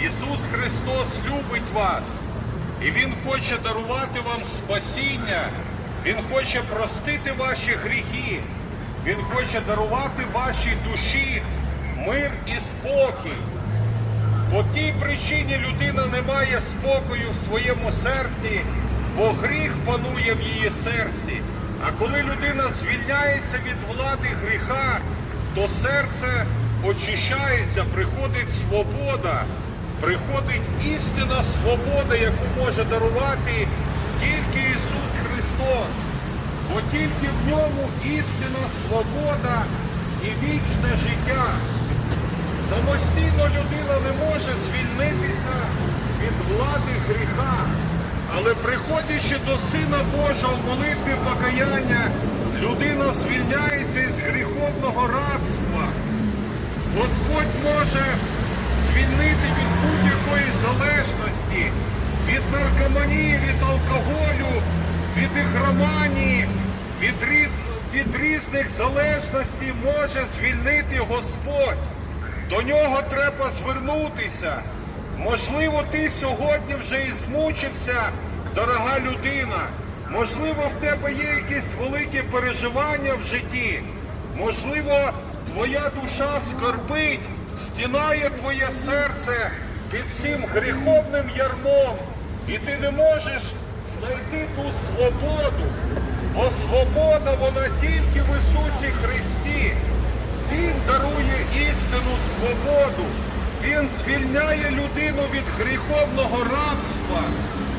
Ісус Христос любить вас. І Він хоче дарувати вам спасіння. Він хоче простити ваші гріхи. Він хоче дарувати вашій душі мир і спокій. По тій причині людина не має спокою в своєму серці, бо гріх панує в її серці. А коли людина звільняється від влади гріха, то серце очищається, приходить свобода, приходить істина свобода, яку може дарувати тільки Ісус Христос. Бо тільки в ньому істина свобода і вічне життя. Самостійно людина не може звільнитися від влади гріха, але приходячи до Сина Божого в молитві покаяння, людина звільняється із гріховного рабства. Господь може звільнити від будь-якої залежності, від наркоманії, від алкоголю, від ігроманії, від, від різних залежностей може звільнити Господь. До нього треба звернутися. Можливо, ти сьогодні вже і змучився, дорога людина. Можливо, в тебе є якісь великі переживання в житті. Можливо, твоя душа скорбить, стінає твоє серце під цим гріховним ярмом. І ти не можеш знайти ту свободу. Бо свобода вона тільки в Ісусі Христі. Він дарує істину свободу. Він звільняє людину від гріховного рабства.